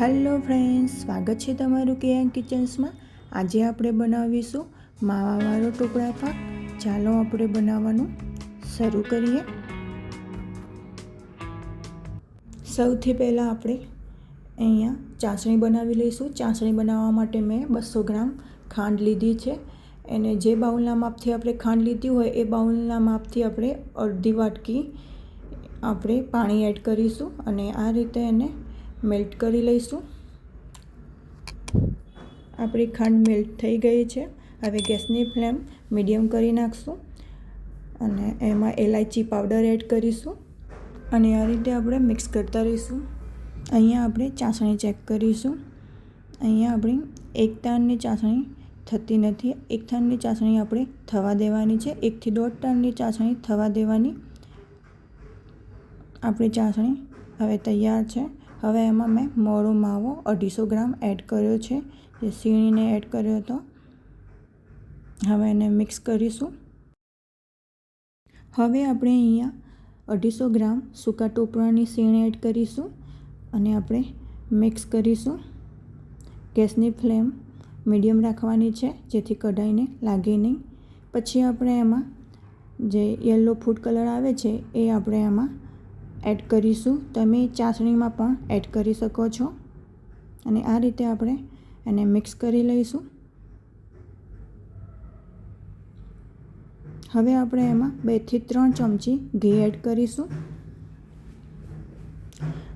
Hello friends, સ્વાગત છે તમારું કેએન કિચન્સમાં. આજે આપણે બનાવીશું માવાવાળો ટુકડા પાક. ચાલો આપણે બનાવવાનું શરૂ કરીએ. સૌથી પહેલાં આપણે અહીંયા ચાસણી બનાવી લઈશું. ચાસણી બનાવવા માટે મેં બસો ગ્રામ ખાંડ લીધી છે. એને જે બાઉલના માપથી આપણે ખાંડ લીધી હોય એ બાઉલના માપથી આપણે અડધી વાટકી આપણે પાણી એડ કરીશું અને આ રીતે એને મેલ્ટ કરી લઈશું. આપણી ખાંડ મેલ્ટ થઈ ગઈ છે. હવે ગેસની ફ્લેમ મીડિયમ કરી નાખશું અને એમાં એલાયચી પાવડર એડ કરીશું. અને આ રીતે આપણે મિક્સ કરતા રહીશું. અહીંયા આપણે ચાસણી ચેક કરીશું. અહીંયા આપણી એક તારની ચાસણી થતી નથી. એક તારની ચાસણી આપણે થવા દેવાની છે. એકથી દોઢ તારની ચાસણી થવા દેવાની. આપણી ચાસણી હવે તૈયાર છે. હવે એમાં મેં મોળો માવો અઢીસો ગ્રામ એડ કર્યો છે. જે સીણીને એડ કર્યો હતો. હવે એને મિક્સ કરીશું. હવે આપણે અહીંયા અઢીસો ગ્રામ સૂકા ટોપરાની સીણ એડ કરીશું અને આપણે મિક્સ કરીશું. ગેસની ફ્લેમ મીડિયમ રાખવાની છે, જેથી કઢાઈને લાગે નહીં. પછી આપણે એમાં જે યલો ફૂડ કલર આવે છે, એ આપણે એમાં એડ કરીશું. તમે ચાસણીમાં પણ એડ કરી શકો છો. અને આ રીતે આપણે એને મિક્સ કરી લઈશું. હવે આપણે એમાં બેથી ત્રણ ચમચી ઘી એડ કરીશું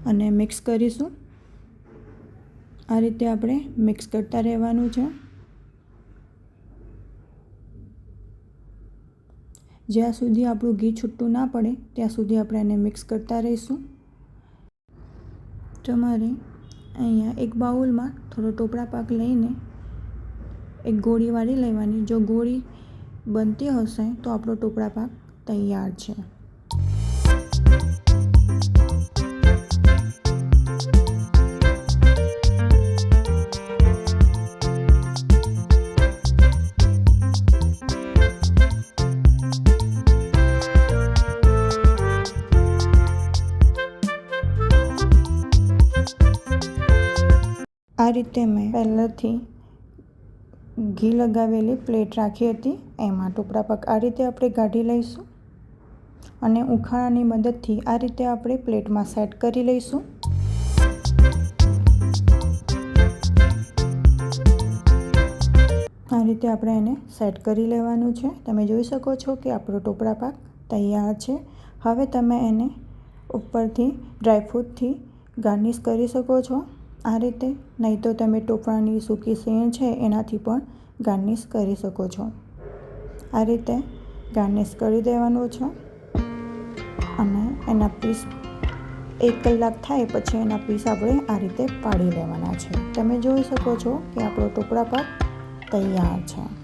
અને મિક્સ કરીશું. આ રીતે આપણે મિક્સ કરતા રહેવાનું છે. જ્યાં સુધી આપણું ઘી છૂટું ના પડે, ત્યાં સુધી આપણે એને મિક્સ કરતા રહીશું. તમારે અહીંયા એક બાઉલમાં થોડો ટોપરા પાક લઈને એક ગોળી વાળી લેવાની. જો ગોળી બનતી હશે, તો આપણો ટોપરા પાક તૈયાર છે. આ રીતે મેં પહેલાંથી ઘી લગાવેલી પ્લેટ રાખી હતી. એમાં ટુકડા પાક આ રીતે આપણે કાઢી લઈશું અને ઉખાણાની મદદથી આ રીતે આપણે પ્લેટમાં સેટ કરી લઈશું. આ રીતે આપણે એને સેટ કરી લેવાનું છે. તમે જોઈ શકો છો કે આપણો ટોપરા પાક તૈયાર છે. હવે તમે એને ઉપરથી ડ્રાયફ્રૂટથી ગાર્નિશ કરી શકો છો. આ રીતે નહીં તો તમે ટોપરાની સૂકી સીણ છે એનાથી પણ ગાર્નિશ કરી શકો છો. આ રીતે ગાર્નિશ કરી દેવાનું છે અને એના પીસ એક કલાક થાય પછી એના પીસ આપણે આ રીતે પાડી લેવાના છે. તમે જોઈ શકો છો કે આપણો ટુકડા પર તૈયાર છે.